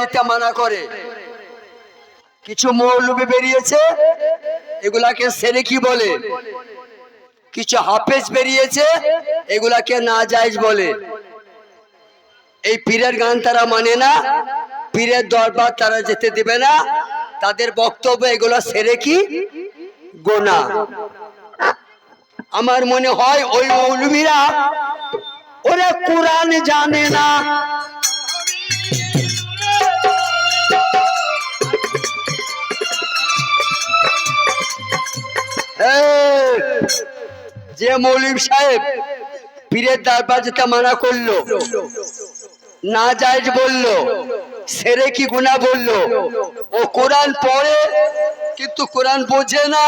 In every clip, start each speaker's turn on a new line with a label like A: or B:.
A: যেতে মানা করে। কিছু মৌলবি বেরিয়েছে, এগুলাকে সেরে কি বলে? কিছু হাফেজ বেরিয়েছে, এগুলাকে না জায়েজ বলে। এই পীরের গান তারা মানে না, পীরের দরবার তারা যেতে দিবে না, তাদের বক্তব্য এগুলো সেরে কি? গোনা। আমার মনে হয় ওই মৌলবীরা ওরা কোরআন জানে না। যে মৌলিম সাহেব পীরের দরবার যেতে মানা করল, না যায় বলল, সেরে কি গুণা বলল? ও কোরআন পড়ে, কিন্তু কোরআন বোঝে না।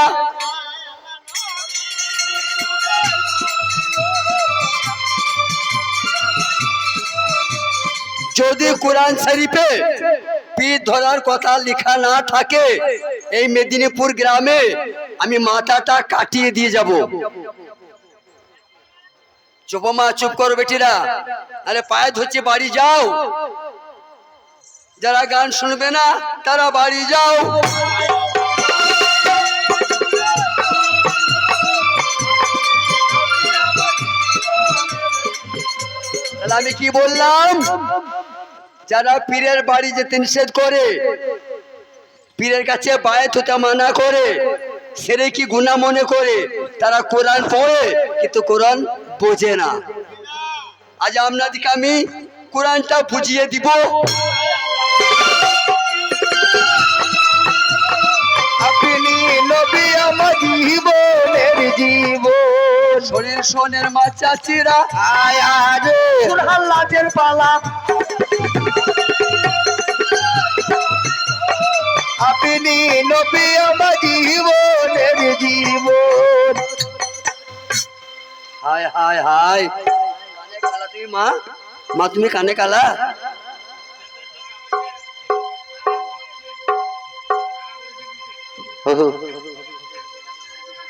A: যদি কোরআন শরীফে পীর ধরার কথা লেখা না থাকে। এই মেদিনীপুর গ্রামে আমি মাথাটা কাটিয়ে দিয়ে যাব। চুপ মা, চুপ করো বেটিরা। আরে পায়ে ধরছে, বাড়ি যাও। যারা গান শুনবে না, তারা বাড়ি যাও। আমি কি বললাম? যারা পীরের বাড়ি যেতে নিষেধ করে পীরের কাছে বায়াত হতে মানা করে সেরে কি গুণা মনে করে? তারা কোরআন পড়ে কিন্তু কোরআন বোঝে না। আজ আপনাদেরকে আমি কোরআনটা বুঝিয়ে দিব।
B: আপনি নবী আমার জীবনের জীবন।
A: শরীর সোনের মা চাচিরা
B: আয়া রে। সুরহাল্লাজের পালা। আপনি নবী আমার জীবনের জীবন।
A: হায় হায় হায়। কালা মা? মা, তুমি কানে কালা?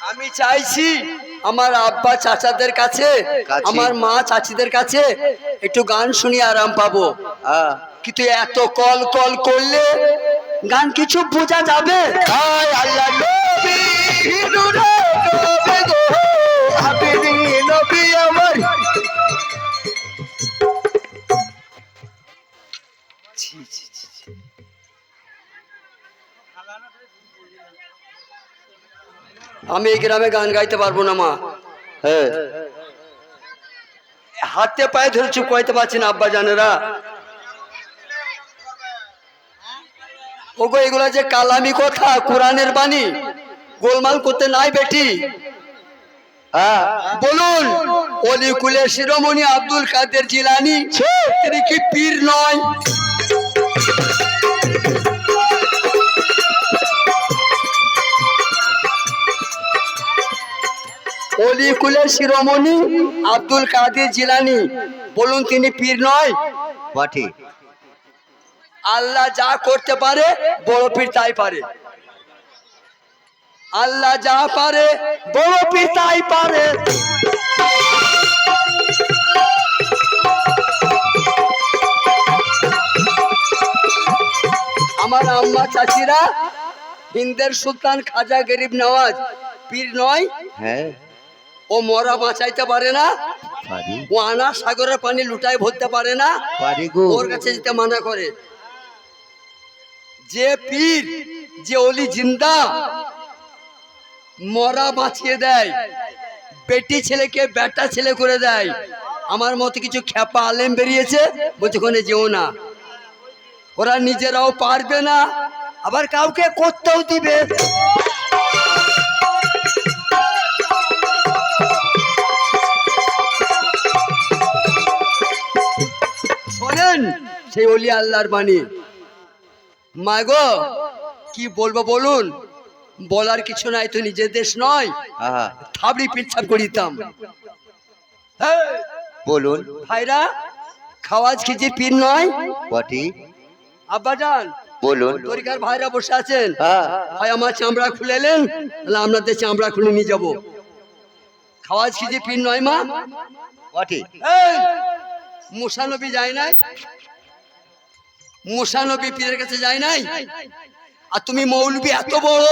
A: আমি চাইছি আমার আব্বা চাচাদের কাছে। আমার মা চাচিদের কাছে একটু গান শুনিয়ে আরাম পাবো
B: আহ,
A: কিন্তু এত কল কল করলে গান কিছু বোঝা যাবে ছি, ছি, ছি। আমি এই গ্রামে গান গাইতে পারব না মা।
B: হ্যাঁ।
A: হাতে পায়ে ধরে চুপ করাইতে পারছি না আব্বা জানেরা। ওগো এগুলা যে কালামি কথা কোরআনের বাণী গোলমাল করতে নাই বেটি।
B: হ্যাঁ।
A: বলুন অলি কুলের শিরোমণি আব্দুল কাদের জিলানি তিনি কি পীর নয়? অলি কুলের শিরোমণি আব্দুল কাদের জিলানি। বলুন তিনি পীর নয়? আল্লাহ যা করতে পারে, বড় পীর তাই পারে। আল্লাহ যা পারে, বড় পীর তাই পারে। আমার আম্মা চাচিরা হিন্দের সুলতান খাজা গরিব নওয়াজ, পীর নয়?
B: হ্যাঁ।
A: ও মরা বাঁচাইতে পারে না। ও আনা সাগরের পানি লুটায় ভরতে পারে না। ওর কাছে যেতে মানা করে। যে পীর যে অলি জিন্দা মরা বাঁচিয়ে দেয়। বেটি ছেলেকে বেটা ছেলে করে দেয়। আমার মতো কিছু খ্যাপা আলেম বেরিয়েছে বলছে ওখানে যেও না। ওরা নিজেরাও পারবে না। আবার কাউকে করতেও দিবে। সেই অলি আল্লাহর বাণী। মা গো কি বলব বলুন? বলার কিছু নাই তো নিজের দেশ নয়। থাবড়ি পিছাপ করিতাম। এই,
B: বলুন।
A: ভাইরা খাওয়াজ খিচির পীর নয়?
B: বটে।
A: আব্বাজান
B: বলুন।
A: তরিকার ভাইরা বসে আছেন।
B: হ্যাঁ।
A: হয় আমার চামড়া খুলেলেন তাহলে আপনাদের চামড়া খুলে নিয়ে যাব। খাওয়াজ খিচির পীর নয় মা?
B: বটে।
A: এই মুসানবী যায় নাই? মোশানবী পীরের কাছে যায় নাই। আর তুমি মৌলবি এত বড়?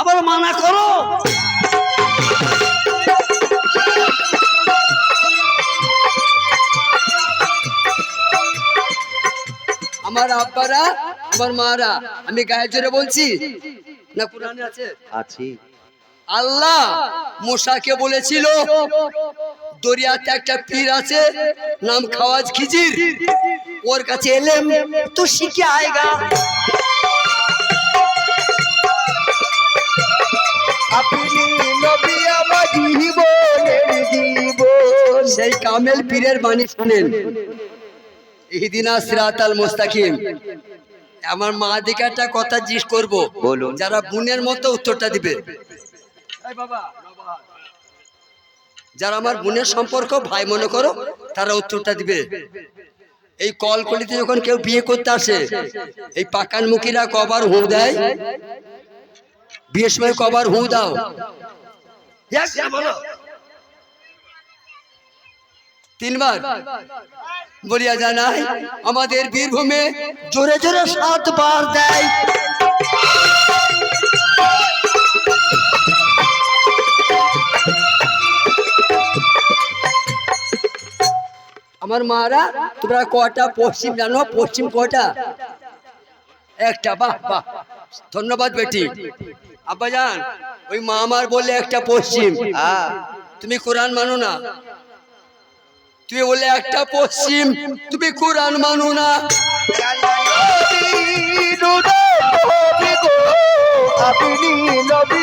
A: আবার মানা করো। আমার আব্বারা আমার মারা আমি গায়ে জোরে বলছি? না কোরআনে আছে?
B: আছি।
A: আল্লাহ মুসাকে বলেছিল দরিয়াতে একটা পীর আছে নাম খাওয়াজ খিজির। ওর কাছে এলেম তো শিখে আয়েগা?
C: আপনি নবী আমার জীবনের জীবন।
A: সেই কামেল পীরের বাণী শুনেন। ইহদিনা সিরাতাল মুস্তাকিম। আমার মা দিকে একটা কথা জিজ্ঞেস করব।
B: বলুন।
A: যারা বোনের মতো উত্তরটা দিবে। যারা আমার বোনের সম্পর্ক ভাই মনে করো তারা উত্তরটা দিবে। এই কলকলিতে যখন কেউ বিয়ে করতে আসে, এই পাকান মুখীরা কবার হু দেয়? বিয়ের সময় কবার হু দাও? তিনবার। বলিয়া জানাই আমাদের বীরভূমে জোরে জোরে সাতবার দেয়। আমার মারা, তোমরা কটা? পশ্চিম জানো? পশ্চিম কটা? একটা, বাহ বাহ। ধন্যবাদ বেটি। আব্বা জান, ওই মা আমার বললে একটা পশ্চিম। তুমি কোরআন মানো না? তুমি বলে একটা পশ্চিম। তুমি কোরআন মানো না?
C: আপনি নবী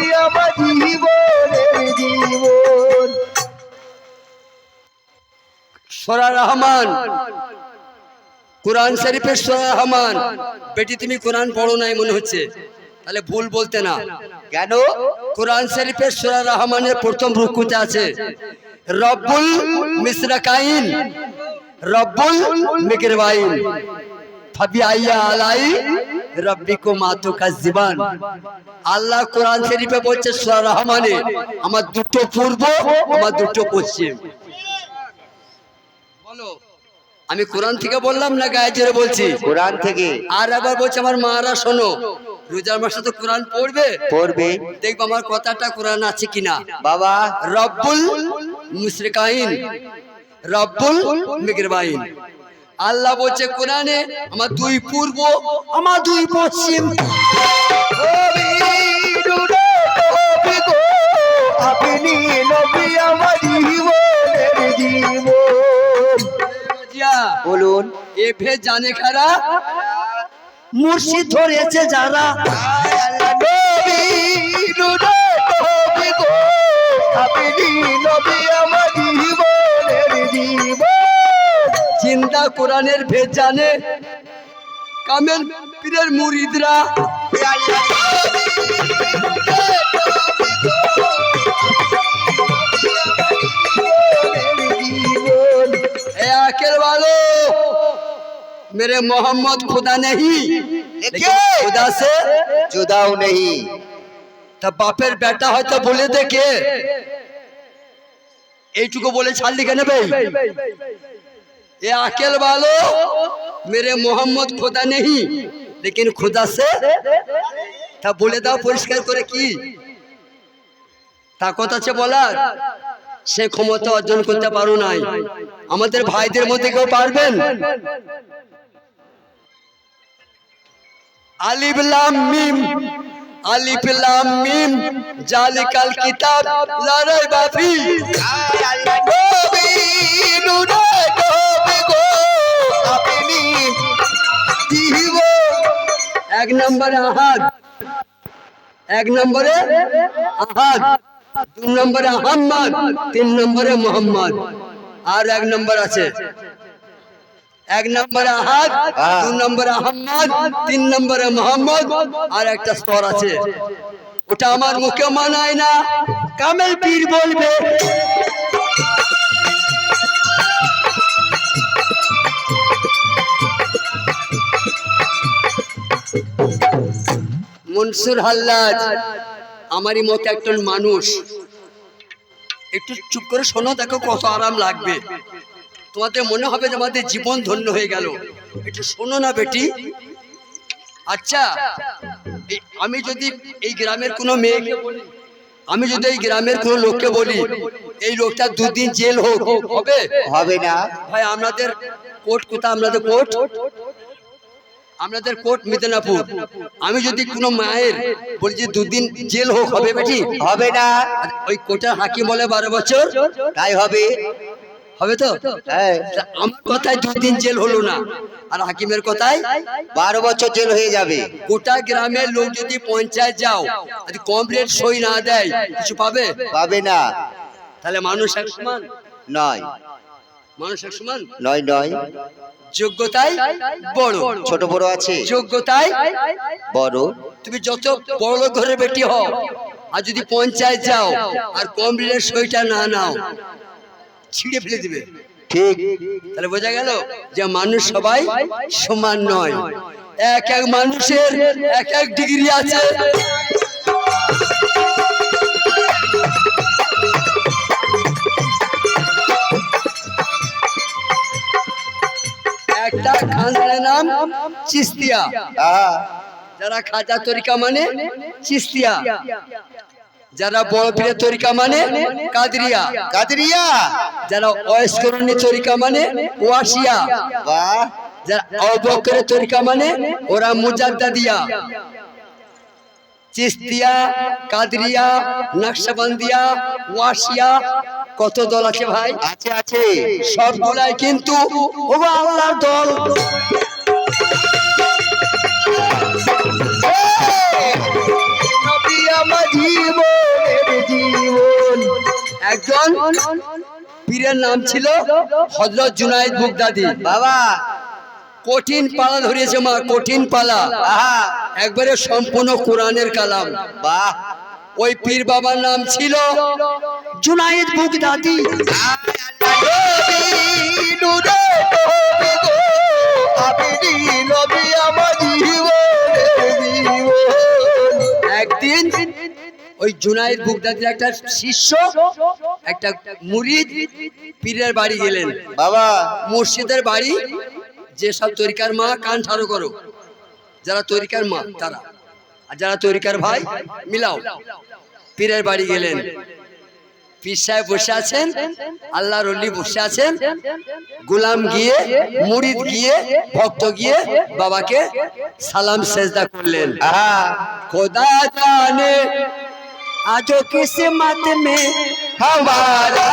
A: সোরা রহমান। কোরআন শরীফের সোরা রহমান। বেটি, তুমি কোরআন পড়ো নাই মনে হচ্ছে। তাহলে ভুল বলতে না।
B: কেন?
A: কোরআন শরীফের সোরা রহমানের প্রথম রুকুতে আছে, রব্বুল মিসরাকাইন, রব্বুল মিকরবাইন। ফাবি আইয়া আলাই রব্বিকুম আতুকাজ্জিবান আল্লাহ কোরআন শরীফে বলছে সূরা রহমানে, আমার দুটো পূর্ব, আমার দুটো পশ্চিম। আমি কোরআন থেকে বললাম না গায়ে বলছি?
B: কোরআন থেকে।
A: আর একবার বলছে আমার মারা শোনো রোজার মাসে তো কোরআন পড়বে।
B: পড়বে।
A: দেখব আমার কথাটা কোরআন আছে কিনা।
B: বাবা।
A: রব্বুল মুশরিকাইন। রব্বুল মিকরবাইন আল্লাহ বলছে কোরআনে আমার দুই পূর্ব আমার দুই পশ্চিম।
C: আপনি নবী আমার জীবনের জীবন
B: বলুন।
A: এ ভে জানে খারা? মুর্শিদ ধরেছে যারা। চিন্তা কোরআনের ভেদ জানে। কামেল পীরের মুরিদরা। ए आखिर वालो मेरे मोहम्मद खुदा नहीं लेकिन खुदा से
B: জুদাও নেই
A: তা বাপের বেটা হয়তো বলে দেখে এইটুকু বলে ছাড়লি কেন ভাই ये अकेल वालो मेरे मोहम्मद खुदा नहीं लेकिन खुदा से তা বলে দাও পরিষ্কার করে কি তাকত আছে বলার সে ক্ষমতা অর্জন করতে পারো নাই। আমাদের ভাইদের মধ্যে কেউ পারবেন? আলিফ লাম মিম, আলিফ লাম মিম, জালিকাল কিতাব লা রাইবা ফি
C: আপনি
A: এক নম্বরে আহাদ। এক নম্বরে আহাদ। দু নম্বরে আহম্মদ তিন নম্বরে মোহাম্মদ। আর এক নম্বর আছে? এক নম্বরে আহাদ দু নম্বরে আহম্মদ তিন নম্বরে মোহাম্মদ আর একটা স্তর আছে। ওটা আমার মুখে মানায় না কামেল পীর বলবে। মনসুর হাল্লাজ আমারই মতো একজন মানুষ। একটু চুপ করে শোনো দেখো কত আরাম লাগবে। তোমাদের মনে হবে যে আমাদের জীবন ধন্য হয়ে গেল। একটু শোনো না বেটি। আচ্ছা আমি যদি এই গ্রামের কোনো মেয়েকে আমি যদি এই গ্রামের কোনো লোককে বলি এই লোকটা দুদিন জেল হোক হবে?
B: হবে না।
A: ভাই আপনাদের কোর্ট কোথায়? আপনাদের কোর্ট? আপনাদের কোর্ট মিদনাপুর। আমি যদি কোনো মায়ের বলি যে দুদিন জেল হোক হবে বেটি?
B: হবে না।
A: ওই কোর্টের হাকিম বলে বারো বছর।
B: তাই হবে।
A: হবে তো?
B: হ্যাঁ।
A: তা আমার কথায় দুদিন জেল হলো না। আর হাকিমের কথায়
B: বারো বছর জেল হয়ে যাবে।
A: গোটা গ্রামের লোক যদি পঞ্চায়েত যাও যদি কমপ্লিট সই না দেয় কিছু পাবে?
B: পাবে না।
A: তাহলে মানুষ এক সমান?
B: নয়।
A: মানুষ এক সমান?
B: নয় নয়।
A: যোগ্যতায় বড়।
B: ছোট বড় আছে?
A: যোগ্যতায়
B: বড়।
A: তুমি যত বড় ঘরের বেটি হও আর যদি পঞ্চায়েত যাও আর কমপ্লিটের সইটা না নাও ছিঁড়ে ফেলে দিবে।
B: ঠিক।
A: তাহলে বোঝা গেল যে মানুষ সবাই সমান নয়। এক এক মানুষের এক এক ডিগ্রি আছে। একটা খানদানের নাম চিস্তিয়া। যারা খাজা তরিকা মানে চিস্তিয়া। যারা বড় পীরের তরিকা মানে কাদরিয়া।
B: কাদরিয়া।
A: যারা অয়স্করণের তরিকা মানে ওয়াসিয়া। যারা অবকরের তরিকা মানে ওরা মুজাদ্দাদিয়া। চিস্তিয়া কাদরিয়া নকশবন্দিয়া ওয়াসিয়া কত দল আছে ভাই?
B: আছে আছে।
A: সবগুলাই কিন্তু ও আল্লাহর দল। একজন পীরের নাম ছিল হজরত জুনাইদ বুগদাদি
B: বাবা
A: কঠিন পালা ধরিয়েছে মা কঠিন পালা। একবারে সম্পূর্ণ কোরআনের কালাম।
B: বাহ
A: ওই পীর বাবার নাম ছিল জুনাইদ বুগদাদি
C: নবী নূরে নবী গো, আপনি নবী আমার জীবনের জীবন
A: একদিন ওই জুনাইদ বুগদাদির একটা শিষ্য একটা মুরিদ পীরের বাড়ি গেলেন।
B: বাবা।
A: মসজিদের বাড়ি যেসব তরিকার মা কান ঠারো করো যারা তরিকার মা তারা। আর যারা তরিকার ভাই মিলাও। পীরের বাড়ি গেলেন। পিসায় বসে আছেন আল্লাহ রলি বসে আছেন। গুলাম গিয়ে মুড়িদ গিয়ে ভক্ত গিয়ে বাবাকে সালাম সেজদা করলেন।
C: খোদা জানে আজও কিসমত মে হমারা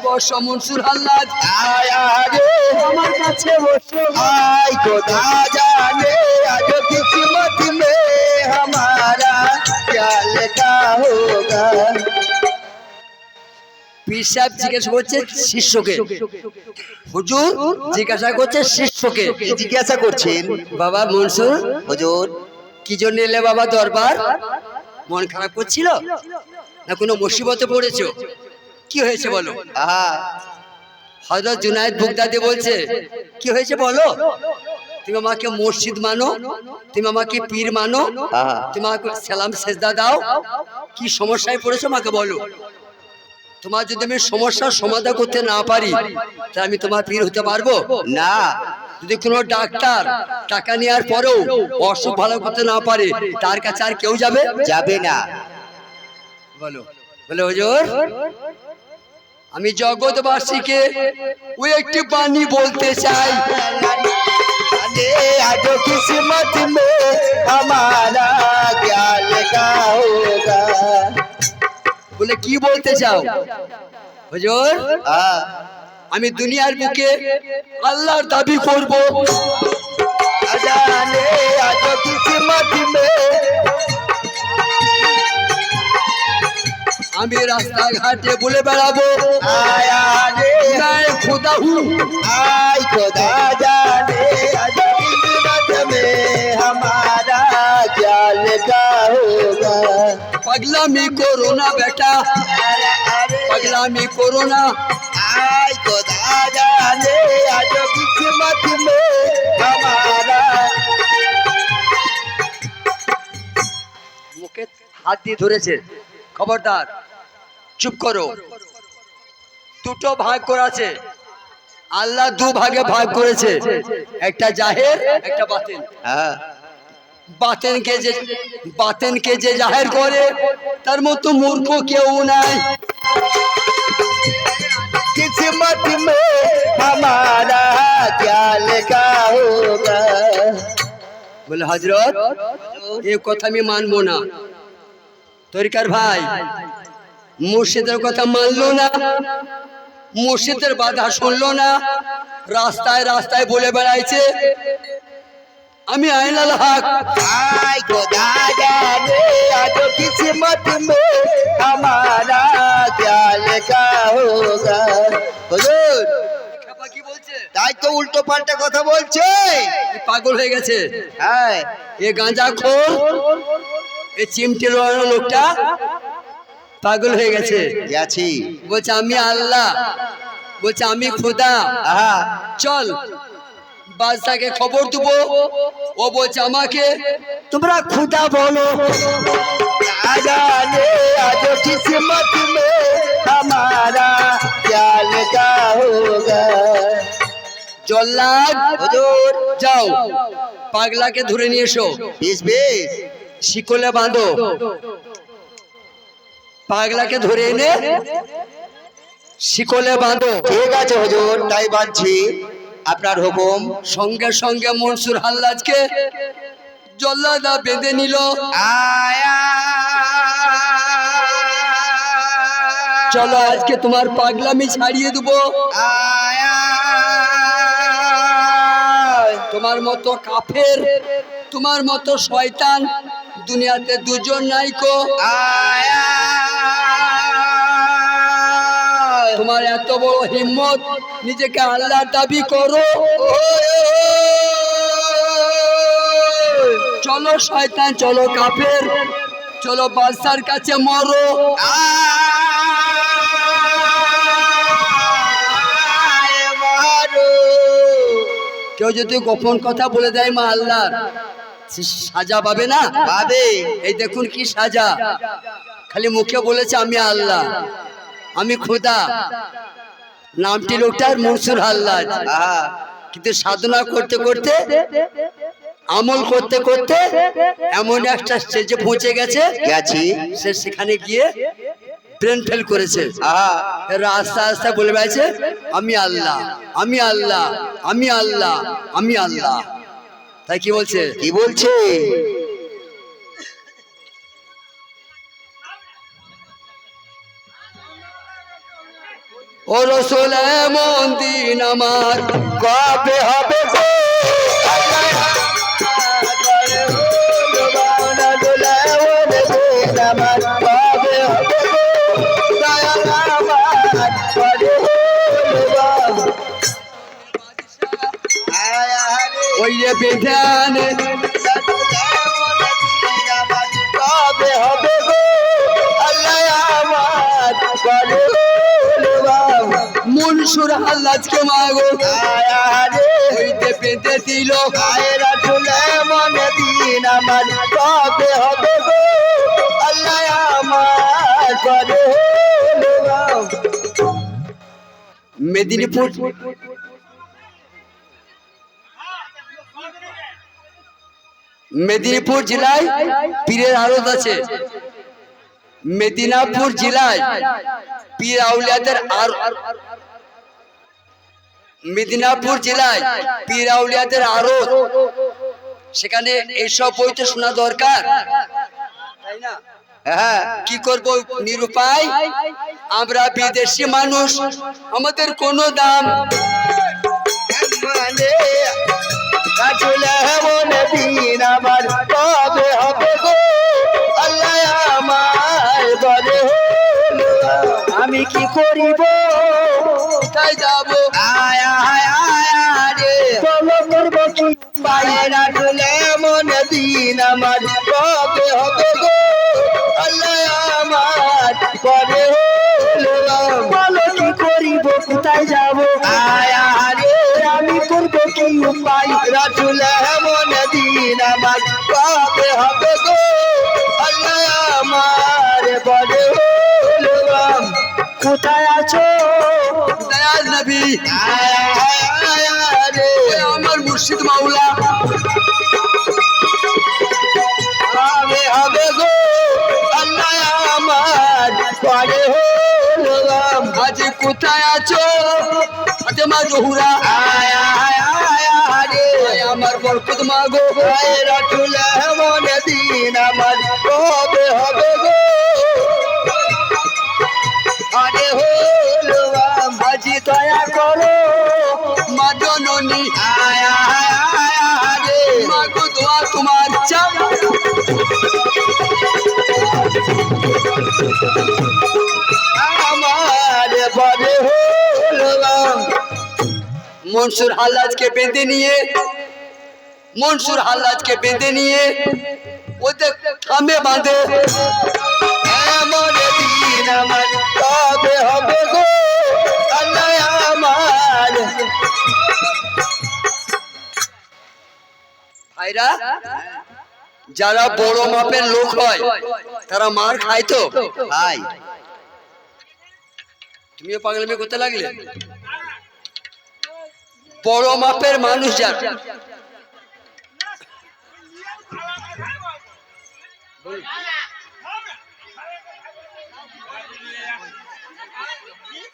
A: সব সমনসুর আল্লাহ
C: आया रे
A: আমার কাছে বসে
C: आई खुदा जाने आज किस्मत में हमारा क्या लिखा होगा
A: পীর সাহেব জিজ্ঞাসা করছে শিষ্যকে হুজুর জিজ্ঞাসা করছে শিষ্যকে
B: কি জিজ্ঞাসা করছেন
A: বাবা মনসুর
B: হুজুর
A: কি জন্য এলে বাবা দরবার মন খারাপ করছিল না কোনো মুসিবতে পড়েছো কি হয়েছে বলো?
B: আহা
A: হজরত জুনায়দ বুগদাদি বলছে কি হয়েছে বলো? তুমি আমাকে মসজিদ মানো তুমি আমাকে পীর মানো তুমি আমাকে সালাম সেজদা দাও। কি সমস্যায় পড়েছো আমাকে বলো? তোমার যদি আমি সমস্যার সমাধান করতে না পারি তাহলে আমি তোমার পীর হতে পারব?
B: না।
A: যদি কোনো ডাক্তার টাকা নেওয়ার পরেও অসুখ ভালো করতে না পারে তার কাছে আর কেউ যাবে?
B: যাবে না।
A: বলো বলে হুজুর। আমি জগৎবাসীকে ওই একটি বাণী বলতে চাই
C: जाने आज किस्मत में हमारा क्या लिखा होगा
A: বলে কি বলতে চাও হুজুর
B: আহা
A: আমি দুনিয়ার বুকে আল্লাহর দাবি করব
C: जाने आज किस्मत में
A: আমি রাস্তাঘাটে বলে বেড়াবো
C: आया रे
A: मैं खुदा हूँ
C: आई खुदा जाने आज किस्मत में हमारा क्या लिखा होगा
A: পাগলামি করো না বেটা পাগলামি করো না
C: आय खुदा जाने आज किस्मत में हमारा
A: মুখে হাত দিয়ে ধরেছে খবরদার চুপ করো। দুটো ভাগ করেছে। আল্লাহ দু ভাগে ভাগ করেছে। একটা জাহের একটা বাতেন।
B: হ্যাঁ।
A: বাতেনকে যে বাতেনকে যে জাহের করে তার মতো মূর্খ কেউ নাই।
C: কিসমত মে হামারা ক্যা লিখা হোগা?
A: বলে হজরত এ কথা আমি মানবো না। তরিকার ভাই মুর্শিদের কথা মানলো না মুর্শিদের বাধা শুনলো না রাস্তায় রাস্তায় বলে বেড়াইছে আমি আইনাল হক
C: आय खुदा जाने आज किस्मत में हमारा क्या लिखा होगा হুজুর
A: কি বলছে
C: তাই তো উল্টো পাল্টা কথা বলছে
A: এ পাগল হয়ে গেছে
C: হ্যাঁ
A: এ গাঁজা খোর এ চিমটে লোহানো লোকটা পাগল হয়ে গেছে
B: গেছি
A: বলছে আমি আল্লাহ বলছে আমি খুদা
C: আহা
A: চল বাদশাকে খবর দেবো ও বলছে আমাকে তোমরা খুদা বলো
C: क्या जाने आज किस्मत में हमारा क्या लिखा होगा
A: জল্লাদ
C: হুজুর
A: যাও পাগলাকে ধরে নিয়ে এসো
C: বিশ বিশ
A: শিকলে বাঁধো পাগলাকে ধরে এনে শিকলে বাঁধো।
C: ঠিক আছে হুজুর তাই বাঁধছি। আপনার হুকুম।
A: সঙ্গে সঙ্গে মনসুর হাল্লাজকে জল্লাদা বেঁধে নিল।
C: আয়া।
A: চলো আজকে তোমার পাগলামি ছাড়িয়ে দেবো।
C: আয়া।
A: তোমার মতো কাফের তোমার মতো শয়তান দুনিয়াতে দুজন নাইকো
C: আয়া।
A: তোমার এত বড় হিম্মত নিজেকে আল্লাহ দাবি করো। চলো শয়তান চলো কাফের চলো বাদশার কাছে মরো। কেউ যদি গোপন কথা বলে দেয় মা আল্লাহর সাজা পাবে না?
C: পাবে।
A: এই দেখুন কি সাজা। খালি মুখে বলেছে আমি আল্লাহ। আমি খুদা। নামটি লোকটার মনসুর হাল্লাজ। কিন্তু সাধনা করতে করতে আমল করতে করতে এমন একটা স্টেজে পৌঁছে গেছে।
B: গেছি।
A: সে সেখানে গিয়ে ব্রেন ফেল করেছে।
C: আহা
A: আস্তে আস্তে বলে বেড়াচ্ছে আমি আল্লাহ আমি আল্লাহ আমি আল্লাহ আমি আল্লাহ। তাই কি বলছে?
C: কি বলছে?
A: ও রসুল এমন দিন আমার
C: কবে হবে
A: হাল্লাজকে মাগো ওইতে দিল
C: আয়রা চলে মনে দিন আমার কবে হবে গো। আল্লাহ আমার করে
A: মেদিনীপুর। মেদিনীপুর জেলায় পীরের আড়ত আছে। মেদিনীপুর জেলায় পীর আউলিয়াদের আর মেদিনীপুর জেলায় পীর আউলিয়াদের আড়ত। সেখানে এইসব বই তো শোনা দরকার।
C: হ্যাঁ
A: কি করব নিরুপায়? আমরা বিদেশি মানুষ, আমাদের কোনো দাম।
C: আল্লাহ আমার আমি কি করিব?
A: কোথায় যাব?
C: আয়া রে। চলো দিন আমার কবে হবে গো। আল্লাহ আমার কবে বলো কি করিব কোথায় যাব? আয়া আমি করব কি উপায়? রাখলে মন দিন আমার কবে হবে গো। আল্লাহ আমার বড় কোথায় আছো?
A: আমার মুর্শিদ মাওলা।
C: হবে হবে গো, আল্লাহ
A: কোথায় আছো? ফাতেমা জহুরা
C: আয়া আয়া রে
A: আমার বরকত মা গো
C: রাতুল এমন দিন আমার। কবে হবে গো। আরে
A: আজি
C: দয়া করো।
A: মা তোমার মনসুর হাল্লাজকে বেঁধে নিয়ে, মনসুর হাল্লাজকে বেঁধে নিয়ে, ওদের থামে বাঁধে।
C: এমন দিন আমার কবে হবে গো।
A: ভাইরা, যারা বড় মাপের লোক হয়, তারা মার খায় তো?
B: হাই
A: তুমিও পাগলামি করতে লাগলে? বড় মাপের মানুষ যারা।